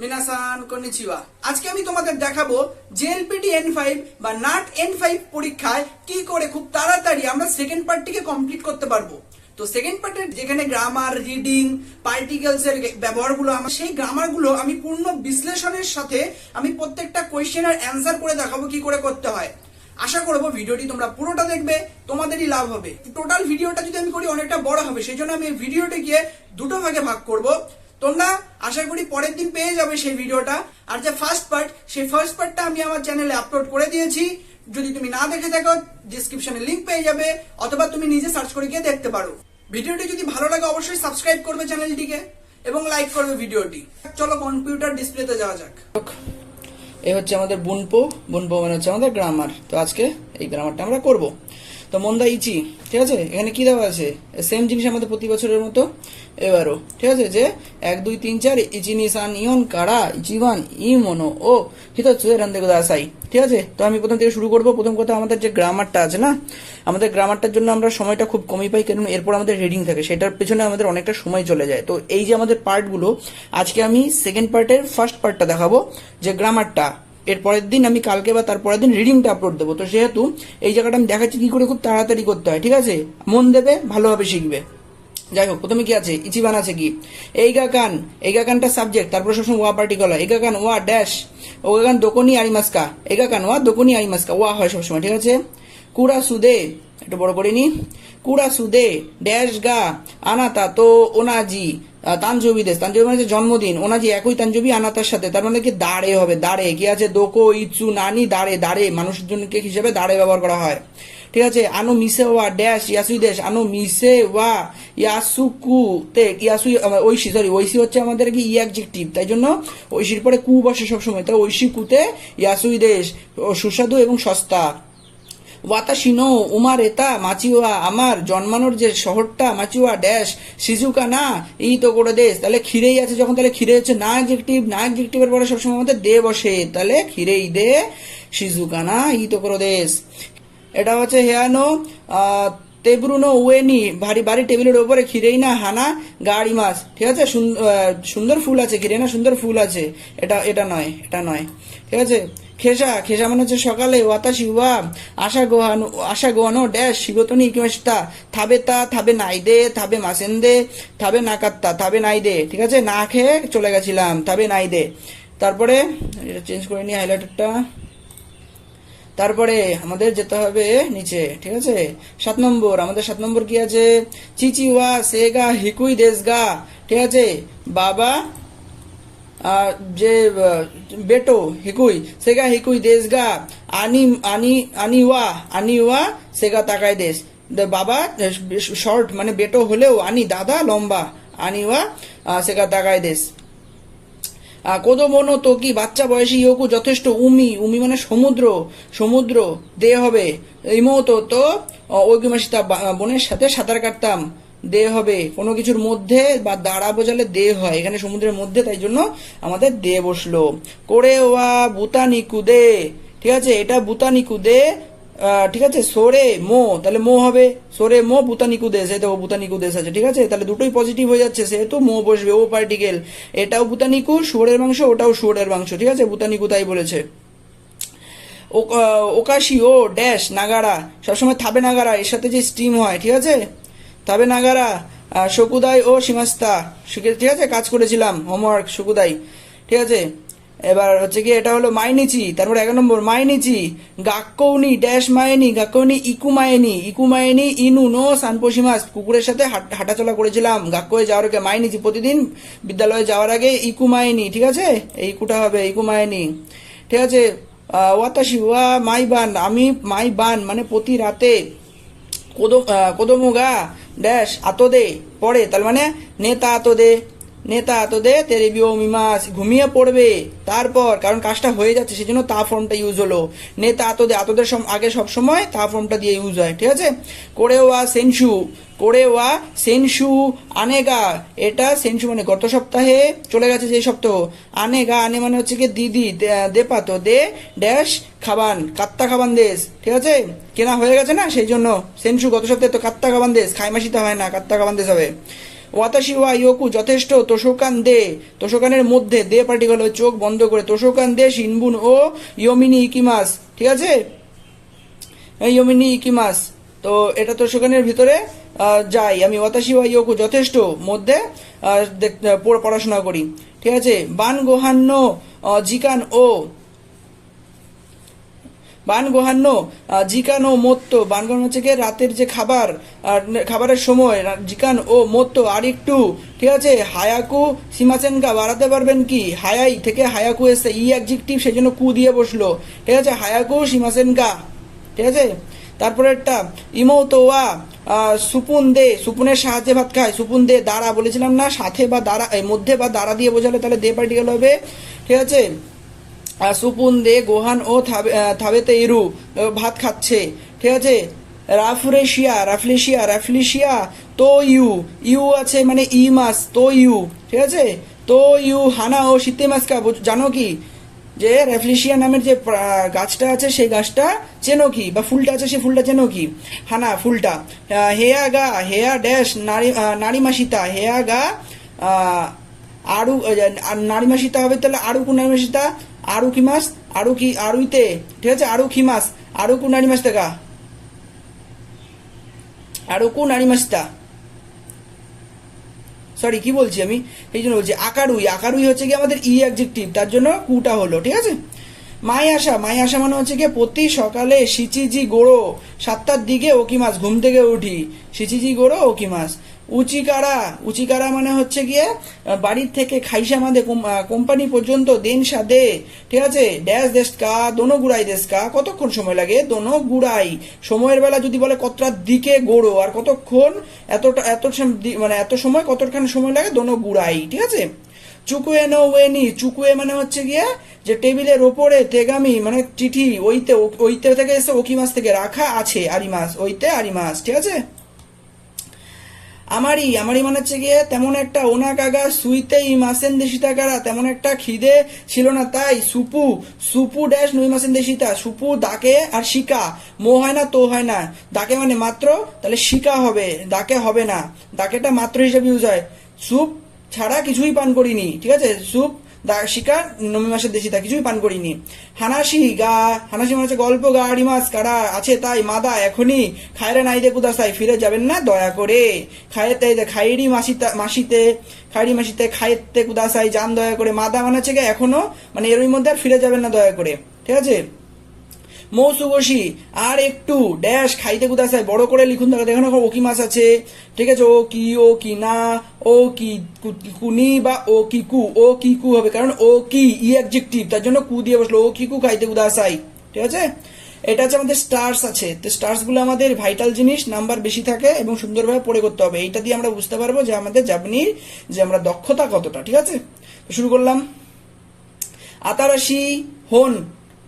মিনাসান কনিচিওয়া আজকে আমি তোমাদের দেখাবো জেএলপিটি এন ফাইভ বা নাট এন ফাইভ পরীক্ষায় কি করে খুব তাড়াতাড়ি আমরা সেকেন্ড পার্টটিকে কমপ্লিট করতে পারব। তো সেকেন্ড পার্টের যেখানে গ্রামার রিডিং পার্টিকেলস এর ব্যবহারগুলো আমার, সেই গ্রামারগুলো আমি পূর্ণ বিশ্লেষণের সাথে আমি প্রত্যেকটা কোয়েশ্চেনের অ্যান্সার করে দেখাবো কি করে করতে হয়। আশা করব ভিডিওটি তোমরা পুরোটা দেখবে, তোমাদেরই লাভ হবে। টোটাল ভিডিওটা যদি আমি করি অনেকটা বড় হবে, সেই জন্য আমি ভিডিওটিকে দুটো ভাগে ভাগ করব। তোমরা আশা করি পরের দিন পেয়ে যাবে সেই ভিডিওটা। আর যে ফার্স্ট পার্ট সেই ফার্স্ট পার্টটা আমি আমার চ্যানেলে আপলোড করে দিয়েছি। যদি তুমি না দেখে থাকো ডিসক্রিপশনে লিংক পেয়ে যাবে, অথবা তুমি নিজে সার্চ করে গিয়ে দেখতে পারো। ভিডিওটি যদি ভালো লাগে, অবশ্যই সাবস্ক্রাইব করবে চ্যানেলটিকে এবং লাইক করবে ভিডিওটি। চলো কম্পিউটার ডিসপ্লেতে যাওয়া যাক। এই হচ্ছে আমাদের বুনপো। বুনপো মানে হচ্ছে আমাদের গ্রামার তো আজকে এই গ্রামারটা আমরা করব। তো মন্দা ইচি, ঠিক আছে? এখানে কি দেওয়া আছে? সেম জিনিস আমাদের প্রতি বছরের মতো এবারও, ঠিক আছে? যে এক, দুই, তিন, চার ইচি নিসান ইয়ন, কারা ইচিবান ই মনো ও হিত রান্দে দাসাই, ঠিক আছে? তো আমি প্রথম থেকে শুরু করব। প্রথম কথা আমাদের যে গ্রামারটা আছে না, আমাদের গ্রামারটার জন্য আমরা সময়টা খুব কমই পাই কারণ এরপর আমাদের রিডিং থাকে। সেটার পেছনে আমাদের অনেকটা সময় চলে যায়। তো এই যে আমাদের পার্টগুলো আজকে আমি সেকেন্ড পার্টের ফার্স্ট পার্টটা দেখাবো, যে গ্রামারটা এর পরের দিন আমি কালকে বা তার পরের দিন রিডিংটা আপলোড দেবো। তো সেহেতু এই জায়গাটা আমি দেখাচ্ছি কি করে খুব তাড়াতাড়ি করতে হয়, ঠিক আছে? মন দেবে, ভালোভাবে শিখবে। যাই হোক, প্রথমে কি আছে? ইচিবান আছে কি? এইগা কান, এইগা কানটা সাবজেক্ট তারপর সবসময় ওয়া পার্টিকুলার এগা কান ওয়া ড্যাশ ওগা কান দোকনি আরিমাস্কা। এগা কান ওয়া দোকনি আরিমাস্কা, ওয়া হয় সবসময়, ঠিক আছে? কুড়া সুদে একটু বড় করে নি কুড়া সুদে ড্যাশ গা আনাতা তো ওনাজি আহ, তানজবি দেশ। তানজবি মানে জন্মদিন ওনাজি একই তানজবি আনাতার সাথে। তার মানে কি দাঁড়ে হবে দাঁড়ে। কি আছে? দোকো ইচু নানি দাঁড়ে দাঁড়ে। মানুষের জন্য হিসেবে দাঁড়ে ব্যবহার করা হয়। ঠিক আছে? আনো মিসে ওয়া ড্যাশ ইয়াসুই দেশ। আনো মিসে ওয়া ইয়াসুকু তে ইয়াসুই ঐশী সরি ঐশী হচ্ছে আমাদের কি ইয়াকজেক্টিভ তাই জন্য ঐশীর পরে কু বসে সবসময়। তাই ঐশী কুতে ইয়াসুই দেশ সুস্বাদু এবং সস্তা। ওয়াতাশিনো উমার এতা মাচিওয়া, আমার জন্মানোর যে শহরটা মাচিওয়া ড্যাশ, সিজুকা না, এই তো করে দেশ। তাহলে খিরেই আছে যখন, তাহলে খিরে হচ্ছে না এক্সেক্টিভ না এক্সেক্টিভের পরে সবসময় আমাদের দে বসে। তাহলে খিরেই দে, সিজুকা না ই তো করে দেশ। এটা হচ্ছে হেয়ানো তেবরুনো ওয়েনি ভারী বাড়ি টেবিলের ওপরে খিরেই না, হানা, গাড়ি, মাছ। ঠিক আছে? সুন- সুন্দর ফুল আছে খিরে না সুন্দর ফুল আছে। এটা এটা নয় এটা নয়। ঠিক আছে? খেসা খেসা মানে হচ্ছে সকালে ওয়াতাশি ওয়া আশা গোহানো আশা গোহানো ড্যাশ, শিবতনি ইকিমাস্তা থাবে তা, থাবে নাই দে, থাবে মাসেন দে, থাবে না কাত্তা, থাবে নাই দে, ঠিক আছে? না খেয়ে চলে গেছিলাম, থাবে নাই দে। তারপরে, এটা চেঞ্জ করে নিই হাইলাইটারটা তারপরে আমাদের যেতে হবে নিচে, ঠিক আছে? সাত নম্বর, আমাদের সাত নম্বর কি আছে? চিচি ওয়া সেগা, হিকুই, দেশগা, ঠিক আছে? বাবা যে বেটো হিকুই সেগা হিকুই দেশগা আনি আনি আনিওয়া আনিওয়া সেগা তাকায় দেশ। বাবা শর্ট মানে বেটো হলেও আনি দাদা লম্বা আনিওয়া আহ, সেগা তাকায় দেশ। তো কি বাচ্চা বয়সী ইয়োকু যথেষ্ট উমি উমি মানে সমুদ্র সমুদ্র দে হবে। ইমোতো তো ঐগুমাসিতা বোনের সাথে সাঁতার কাটতাম। দে হবে। কোনো কিছুর মধ্যে বা দাঁড়া বোঝালে দে হয়। এখানে সমুদ্রের মধ্যে, তাই জন্য আমাদের দে বসল। করে ওয়া বুতানিকু দে ঠিক আছে? এটা বুতানিকু দে ঠিক আছে? সোরে মো। তাহলে মো হবে। সোরে মো বুতানিকু দেশ এই দেখো দেশ আছে। ঠিক আছে? তাহলে দুটোই পজিটিভ হয়ে যাচ্ছে। সেহেতু মো বসবে, ও পার্টিকেল এটাও বুতানিকু শুয়োরের মাংস, ওটাও শুয়োরের মাংস। ঠিক আছে? বুতানিকু তাই বলেছে। ওকাশি, ও, ড্যাশ, নাগারা। সবসময় থাবে নাগারা। এর সাথে যে স্টিম হয়, ঠিক আছে? থাবে নাগারা শকুদাই ও সীমাস্তা ঠিক আছে? কাজ করেছিলাম হোমওয়ার্ক শকুদাই। ঠিক আছে? এবার হচ্ছে কি এটা হলো মাইনিচি, তারপরে এক নম্বর, মাইনিচি। গাক্কৌনি, ড্যাশ মায়েনি গাক্কৌনি, ইকু মায়েনি ইকু মায়েনি ইনু, নো সানপোসিমাস কুকুরের সাথে হাট- হাঁটাচলা করেছিলাম। গাক্কয়ে যাওয়ার আগে মাইনিচি প্রতিদিন বিদ্যালয়ে যাওয়ার আগে ইকু মায়েনি ঠিক আছে? এই ইকুটা হবে ইকু মায়েনি ঠিক আছে? ওয়াতাশি, ওয়া, মাই বান, আমি, মাই বান মানে প্রতি রাতে কোদো কদমুগা ড্যাশ আতদে পড়ে তার মানে নেতা আতদে নেতা আতদে তেরে বিও মিমাস ঘুমিয়ে পড়বে। তারপর, কারণ কাজটা হয়ে যাচ্ছে, সেজন্য তা ফর্মটা ইউজ হলো। নেতা আতদে আতদের আগে সব সময় তা ফর্মটা দিয়ে ইউজ হয়, ঠিক আছে? করে ওয়া সেনসু, করে ওয়া সেনসু আনেগা। এটা সেনসু মানে গত সপ্তাহে চলে গেছে যে সপ্তাহ আনেগা, আনে মানে হচ্ছে কি দিদি, দে- দেপা তো, দে, ড্যাশ, খাবান, কাত্তা খাবান দেশ, ঠিক আছে? কেনা হয়ে গেছে না, সেই জন্য। সেনসু গত সপ্তাহে তো কাত্তা খাবান দেশ খাইমাসিতে হয় না, কাত্তা খাবান দেশ হবে। ওয়াতাশি ওয়া ইয়োকু যথেষ্ট। তোষকান দে, তোষকানের মধ্যে দে পার্টিকেল চোখ বন্ধ করে। তোষকান দে, শিনবুন ও ইয়মিনি ইকিমাস। ঠিক আছে? ইয়মিনি ইকিমাস। তো এটা তোষকানের ভিতরে যাই। আমি ওয়াতাশি ওয়া ইয়োকু যথেষ্ট মধ্যে পড়াশোনা করি। ঠিক আছে? বান গোহান্ন জিকান ও বান গোহান্ন জিকান ও মত্ত। বান গোহান্ন হচ্ছে গিয়ে রাতের যে খাবার খাবারের সময় জিকান ও মত্ত। আর একটু, ঠিক আছে, হায়াকু সীমাচেনকা, বাড়াতে পারবেন কি? হায়াই থেকে হায়াকু এসে ই অ্যাডজেক্টিভ সেই জন্য কু দিয়ে বসল। ঠিক আছে, হায়াকু সীমাচেনকা, ঠিক আছে? তারপরে একটা, ইমৌ তোয়া সুপুন দে, সুপুনের সাহায্যে ভাত খায়। সুপুন দে, দাঁড়া, বলেছিলাম না, সাথে বা দাঁড়া মধ্যে বা দাঁড়া দিয়ে বোঝালে তাহলে দে পার্টিকেল হবে। ঠিক আছে? আহ, সুপুন দে গোহান ও থাবে থাবেতে ইরু ভাত খাচ্ছে। ঠিক আছে? রাফরেশিয়া রাফলেশিয়া রাফলেশিয়া তো ইউ ইউ আছে মানে ই মাস তো ইউ। ঠিক আছে? তো ইউ হানা ও শীতে মাস কা জানো কি? যে রেফলিশিয়া নামের যে গাছটা আছে সেই গাছটা চেনো কি? বা ফুলটা আছে সেই ফুলটা চেনো কি? হানা ফুলটা। হেয়া গা হেয়া ড্যাশ নারী নারীমাসিতা হেয়া গা আরু নারীমাসিতা হবে তাহলে আরু কু নারীমাসিতা আরু কি মাস? আরু কি আরুইতে? ঠিক আছে, আরু কি মাস? আরু কু নারীমাসিতা গা আরু কু নারীমাসিতা সরি কি বলছি আমি? এই জন্য বলছি আকারুই। আকারুই হচ্ছে কি আমাদের ই অ্যাডজেক্টিভ তার জন্য কুটা হলো, ঠিক আছে? মাই আসা মাই আসা মানে হচ্ছে কি প্রতি সকালে সিচিজি গোড়ো, সাতটার দিকে ওকি মাছ ঘুম থেকে উঠি। সিচিজি গোড়ো ওকি মাছ উচিকারা উচিকারা মানে হচ্ছে গিয়ে বাড়ির থেকে খাইসা মাদে কোম- কোম্পানি পর্যন্ত দেন সাদে। ঠিক আছে? ড্যাশ দেশ কা, দোনো গুড়াই দেশ কা। কতক্ষণ সময় লাগে? দোনো গুড়াই। সময়ের বেলা যদি বলে কতটার দিকে গোড়ো, আর কতক্ষণ এতটা, এত মানে এত সময় কতক্ষণ সময় লাগে? দোনো গুড়াই। ঠিক আছে? চুকুয়ে নো ওয়েনি চুকুয়ে মানে হচ্ছে গিয়ে যে টেবিলের ওপরে তেগামি মানে চিঠি, ওইতে ওইতে থেকে এসে ওকি মাছ থেকে রাখা আছে আরি মাছ, ওইতে আরি মাছ। ঠিক আছে? আমারই আমারই মনে হচ্ছে গিয়ে তেমন একটা ওনা কাগা সুইতেই মাসেন দেশিতা কারা, তেমন একটা খিদে ছিল না। তাই সুপু সুপু ড্যাশ নুই মাসেন দেশিতা, সুপু দাকে আর শিকা। মো হয় না, তো হয় না। দাকে মানে মাত্র, তাহলে শিকা হবে দাকে হবে না। দাকেটা মাত্র হিসেবে ইউজ হয়। সুপ ছাড়া কিছুই পান করিনি, ঠিক আছে? সুপ দা শিকার নমি মাসের দেশিতা কিছুই পান করিনি। হানাসি গা, হানাসি মানে হচ্ছে গল্প গা, আড়ি মাস, কারা আছে তাই, মাদা, এখনই। খায়রে নাই দে কুদাসাই ফিরে যাবেন না, দয়া করে। খায়েতে খাইরি মাসিতা, মাসিতে খাইরি মাসিতে খায়েতে কুদাসাই যান দয়া করে। মাদা মানে হচ্ছে এখনও মানে এরই মধ্যে আর ফিরে যাবেন না দয়া করে। ঠিক আছে? মৌসুগোশি আর একটু ড্যাশ খাইতে কুদাসায় বড় করে লিখুন, তাহলে দেখুন ও কি মাছ আছে। ঠিক আছে, ও কি ও কি না, ও কি কুনি বা ও কি কু, ও কি কু হবে, কারণ ও কি, ই অ্যাডজেক্টিভ তার জন্য কু দিয়ে বসল, ও কি কু খাইতে কুদাসাই ঠিক আছে? এটা হচ্ছে আমাদের স্টার্স আছে। তো স্টার্সগুলো আমাদের ভাইটাল জিনিস নাম্বার বেশি থাকে এবং সুন্দরভাবে পড়ে করতে হবে। এইটা দিয়ে আমরা বুঝতে পারব যে আমাদের জাপানির যে আমরা দক্ষতা কতটা, ঠিক আছে? শুরু করলাম। আতারাশি, হোন।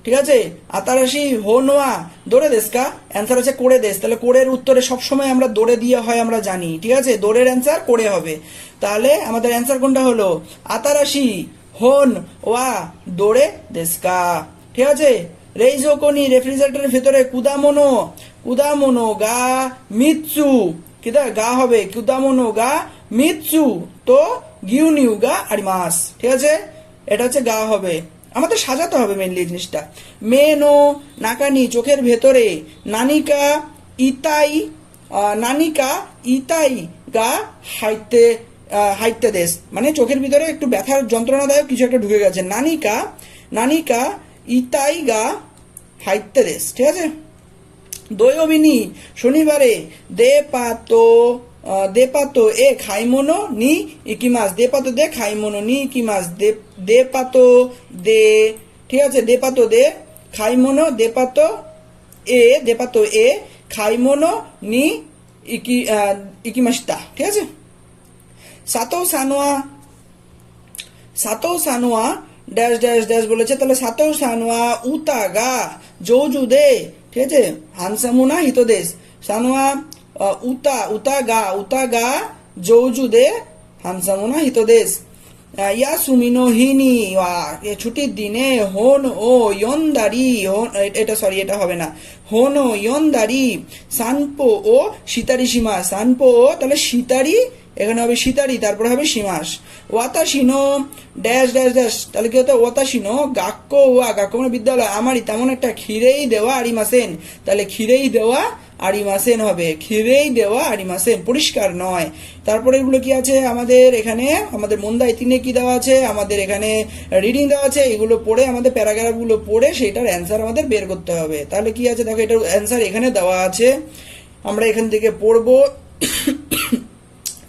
ঠিক আছে? আতারাশি হোনওয়া দৌড়ে দেশ কা? অ্যান্সার হচ্ছে করে দেশ তাহলে কোরের উত্তরে সবসময় আমরা দৌড়ে দিয়ে হয় আমরা জানি। ঠিক আছে? দৌড়ের অ্যান্সার করে হবে। তাহলে আমাদের অ্যান্সার কোনটা হলো? আতারাশি, হোন, ওয়া, দৌড়ে দেশ কা। ঠিক আছে? রেইজোকনি রেফ্রিজারেটরের ভেতরে কুদামোনো কুদামোনো গা মিৎসু। কিদা গা হবে। কুদামোনো গা মিৎসু। তো গিউনিউ গা আরিমাস ঠিক আছে? এটা হচ্ছে গা হবে। আমাদের সাজাতে হবে মেনলি জিনিসটা। মেনো, নাকানি, চোখের ভেতরে, নানিকা, ইতাই নানিকা, ইতাই গা হাইতে হাইতে দেশ। মানে চোখের ভিতরে একটু ব্যথার যন্ত্রণাদায়ক কিছু একটা ঢুকে গেছে। নানিকা নানিকা, ইতাই গা হাইতে দেশ। ঠিক আছে? দয়োবিনী শনিবারে দে পাতো আহ, দে পাতো এ খাইমোনো নি ইকিমাস। দে পাতো দে খাইমোনো নি ইকিমাস। দে দে ঠিক আছে দে পাতো দে খাইমোনো দে পাতো এ দে পাতো এ খাইমোনো নি ইকি ইকিমাসিতা ঠিক আছে? সাতো সানোয়া সাতো সানোয়া ড্যাশ ড্যাশ ড্যাশ বলেছে তাহলে সাতো সানোয়া উতা গা জৌজু দে ঠিক আছে? হানসামুনা হিতদেশ। সানোয়া আহ, উতা উতা গা উতা গা জৌজু দে হানসামুনা হিতদেশ ইয়া সুমিনো হিনি এ ছুটির দিনে হোন ও ইয়ন্দারি এটা সরি এটা হবে না হোন ও ইয়ন্দারি সানপো ও সীতারি সীমা সানপো ও তাহলে সীতারি এখানে হবে সীতারি তারপরে হবে সীমাস ওয়াতাসিনো ড্যাশ ড্যাশ ড্যাশ তাহলে কি হতো ওয়াতাসিনো গাক্য ওয়া গাক্য মানে বিদ্যালয় আমারই তেমন একটা খিরেই দেওয়া আরিমাসেন তাহলে ক্ষীরেই দেওয়া আরিমাসেন হবে। খিরেই দেওয়া আরিমাসেন পরিষ্কার নয়। তারপরে এগুলো কি আছে? আমাদের এখানে, আমাদের মন্দাই তিনে কি দেওয়া আছে? আমাদের এখানে রিডিং দেওয়া আছে, এগুলো পড়ে, আমাদের প্যারাগ্রাফগুলো পড়ে, সেটার অ্যান্সার আমাদের বের করতে হবে। তাহলে কি আছে? দেখো, এটার অ্যান্সার এখানে দেওয়া আছে। আমরা এখান থেকে পড়ব।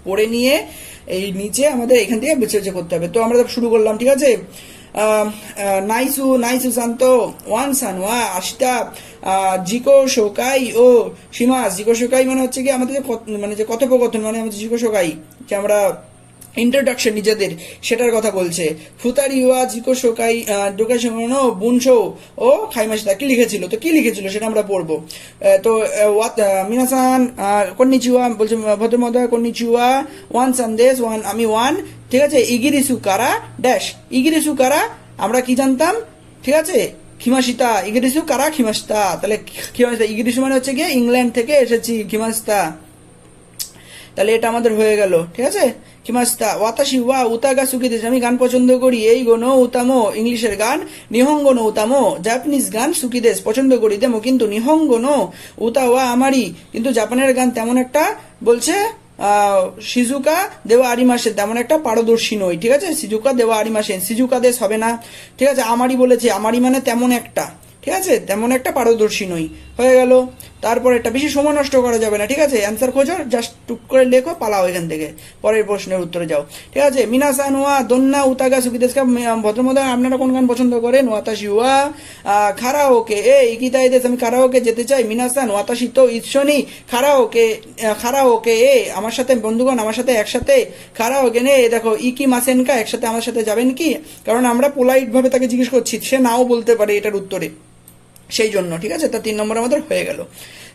পড়ে নিয়ে এই নিচে আমাদের এখান থেকে বেছে করতে হবে। তো আমরা শুরু করলাম, ঠিক আছে? নাইসু নাইসু শান্ত ওয়ান সান ওয়া আশিতা জিকো শোকাই ও সীমা জিকো শোকাই মানে হচ্ছে কি আমাদের মানে যে কথোপকথন মানে আমাদের জিকো শোকাই যে আমরা ইন্ট্রোডাকশন নিজেদের, সেটার কথা বলছে। ফুতারি ওয়া জিকো শোকাই ডোকাই শোনো বুনশো ও খাইমাসিদা কি লিখেছিল? তো কি লিখেছিল সেটা আমরা পড়ব। তো মিনাসান কন্নিচুয়া বলছে ভদ্র মহোদয় কন্নিচুয়া ওয়ান সন্দেশ ওয়ান, আমি ওয়ান, ঠিক আছে? ইগিরিসু কারা? ড্যাশ, ইগিরিসু কারা? আমরা কি জানতাম? ঠিক আছে? খিমাসিতা, ইগিরিসু কারা? খিমাসিতা, তাহলে খিমাসিতা, ইগিরিসু মানে হচ্ছে গিয়ে ইংল্যান্ড থেকে এসেছি, খিমাসিতা। তাহলে এটা আমাদের হয়ে গেল, ঠিক আছে? কিমাস্তা, ওয়াতাশি ওয়া উতাগা সুকিদেশ আমি গান পছন্দ করি, এই গোনো উতামো, ইংলিশের গান, নিহঙ্গ নো উতামো, জাপানিজ গান সুকিদেশ পছন্দ করি দেমো কিন্তু নিহঙ্গ নো উতা ওয়া আমারই কিন্তু জাপানের গান তেমন একটা বলছে সিজুকা দেওয়া আরিমাসেন তেমন একটা পারদর্শী নই, ঠিক আছে? সিজুকা দেওয়া আরিমাসেন সিজুকা দেশ হবে না, ঠিক আছে? আমারই বলেছে আমারই মানে তেমন একটা, ঠিক আছে? তেমন একটা পারদর্শী নই, হয়ে গেল। তারপর একটা বেশি সময় নষ্ট করা যাবে না, ঠিক আছে? অ্যান্সার খোঁজো জাস্ট টুক করে লেখো, পালাও এখান থেকে। পরের প্রশ্নের উত্তরে যাও। ঠিক আছে? মিনাসান ওয়া দন্না, উতাগা সুকিদেশকা ভদ্রমদয় আপনারা কোন গান পছন্দ করেন? ওয়াতাশি ওয়া খারা ওকে এ ইকিতাই দেশ? আমি খারা ওকে যেতে চাই। মিনাসান ওয়াতাশি তো ইৎসনি খারা ওকে খারা ওকে এ, আমার সাথে বন্ধুগণ, আমার সাথে একসাথে খারা ওকে নে দেখো, ইকি মাসেনকা একসাথে আমার সাথে যাবেন কি? কারণ আমরা পোলাইট ভাবে তাকে জিজ্ঞেস করছি, সে নাও বলতে পারে এটার উত্তরে। সেই জন্য ঠিক আছে? তার তিন নম্বর আমাদের হয়ে গেল।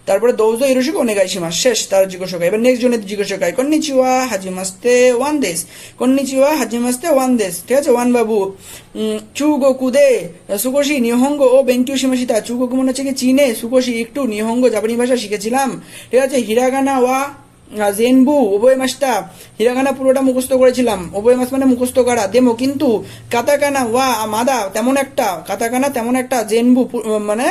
তারপরে দৌজো ইরোশিক অনেগাইশিমা শেষ, তার জিজ্ঞাসা এবার নেক্সট জনের জিজ্ঞাসা কন্নিচিওয়া, হাজিমাস্তে ওয়ান দেশ কন্নিচিওয়া, হাজিমাস্তে ওয়ান দেশ ঠিক আছে? ওয়ান বাবু চু গো কুদে সুকোশি, নিহঙ্গ ও বেঙ্কিউ চু গো মনে হচ্ছে কি চীনে? সুকোশি, একটু নিহঙ্গ জাপানি ভাষা শিখেছিলাম। ঠিক আছে? হিরাগানা ওয়া জেনবু, উভয় মাসটা হিরাগানা পুরোটা মুখস্থ করেছিলাম। উভয় মাস মানে মুখস্থ করা দেমো কিন্তু কাতাকানা, ওয়া, মাদা, তেমন একটা, কাতাকানা তেমন একটা জেনবু মানে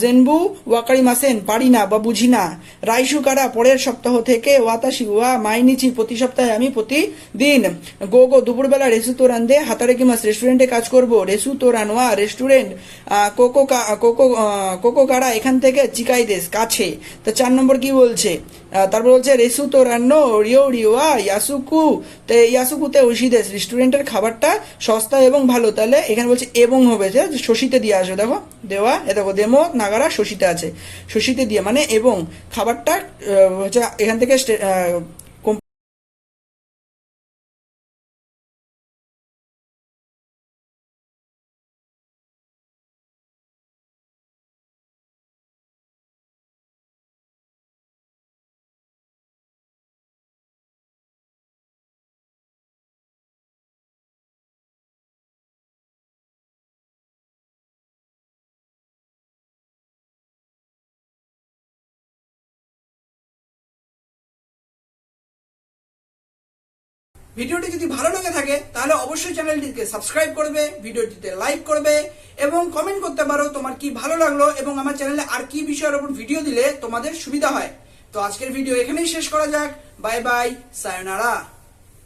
জেনবু, ওয়াকারি মাসেন, পারি না বা বুঝি না। রাইসু কারা, পরের সপ্তাহ থেকে ওয়াতাশি ওয়া মাইনিচি, প্রতি সপ্তাহে আমি প্রতিদিন গো গো, দুপুরবেলা রেসু তোরান দে হাতারে মাস রেস্টুরেন্টে কাজ করব। রেসু তোরান, ওয়া, রেস্টুরেন্ট কোকো কোকো কোকো কারা এখান থেকে চিকাই দেশ কাছে। তো চার নম্বর কি বলছে? তারপর বলছে রেসু তো রান্নো রিও রিওয়া ইয়াসুকু। তে ইয়াসুকুতে ওশিদেশ রেস্টুরেন্টের খাবারটা সস্তা এবং ভালো। তাহলে এখানে বলছে এবং হবে, যে শশীতে দিয়ে আসবে। দেখো, দেওয়া, এ দেখো, দেমো, নাগারা, শশীতে আছে। শশীতে দিয়ে মানে এবং খাবারটা হচ্ছে এখান থেকে ভিডিওটি যদি ভালো লেগে থাকে, তাহলে অবশ্যই চ্যানেলটিকে সাবস্ক্রাইব করবে, ভিডিওটিতে লাইক করবে, এবং কমেন্ট করতে পারো তোমার কি ভালো লাগল এবং আমার চ্যানেলে আর কি বিষয়ের উপর ভিডিও দিলে তোমাদের সুবিধা হয়। তো আজকের ভিডিও এখানেই শেষ করা যাক। Bye bye sayonara